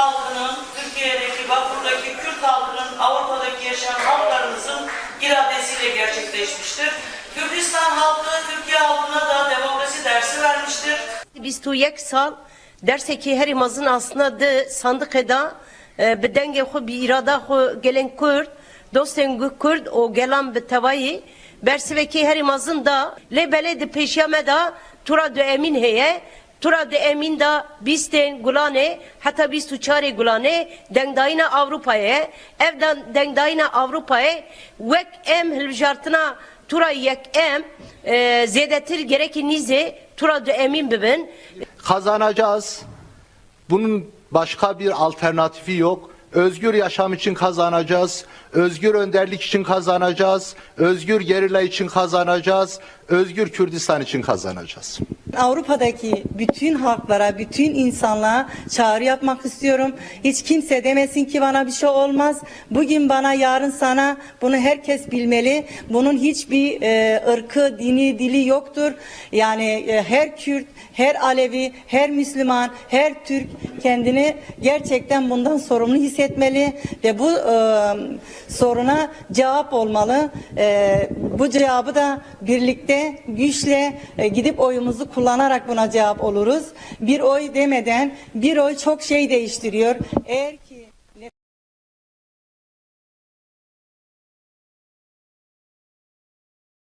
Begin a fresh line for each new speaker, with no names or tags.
halkının, Türkiye'deki, Bakur'daki Kürt halkının, Avrupa'daki yaşayan halklarımızın iradesiyle gerçekleşmiştir. Kürdistan halkı, Türkiye halkına da demokrasi dersi vermiştir.
Biz tu yek sal derse her imazın aslında de sandıkada e, bi dengê xwe bi îrada xwe gelên kurd dostên gu kurd û gelan bi tevayî bersivekî herî mazin da lê belê di da tura du emîn heye Tura de emin da bisten gulane hatta biz tuçare gulane dengdayına Avrupa'ya evden dengdayına Avrupa'ya vek em hiljartına tura yek em e, zedetir gereki nize tura de emin bibin
kazanacağız. Bunun başka bir alternatifi yok. Özgür yaşam için kazanacağız. Özgür önderlik için kazanacağız. Özgür gerilla için kazanacağız. Özgür Kürdistan için kazanacağız.
Avrupa'daki bütün halklara, bütün insanlığa çağrı yapmak istiyorum. Hiç kimse demesin ki bana bir şey olmaz. Bugün bana, yarın sana. Bunu herkes bilmeli. Bunun hiçbir e, ırkı, dini, dili yoktur. Yani e, her Kürt, her Alevi, her Müslüman, her Türk kendini gerçekten bundan sorumlu hissetmeli ve bu e, soruna cevap olmalı. E, bu cevabı da güçle e, gidip oyumuzu kullanarak buna cevap oluruz. Bir oy demeden bir oy çok şey değiştiriyor. Eğer ki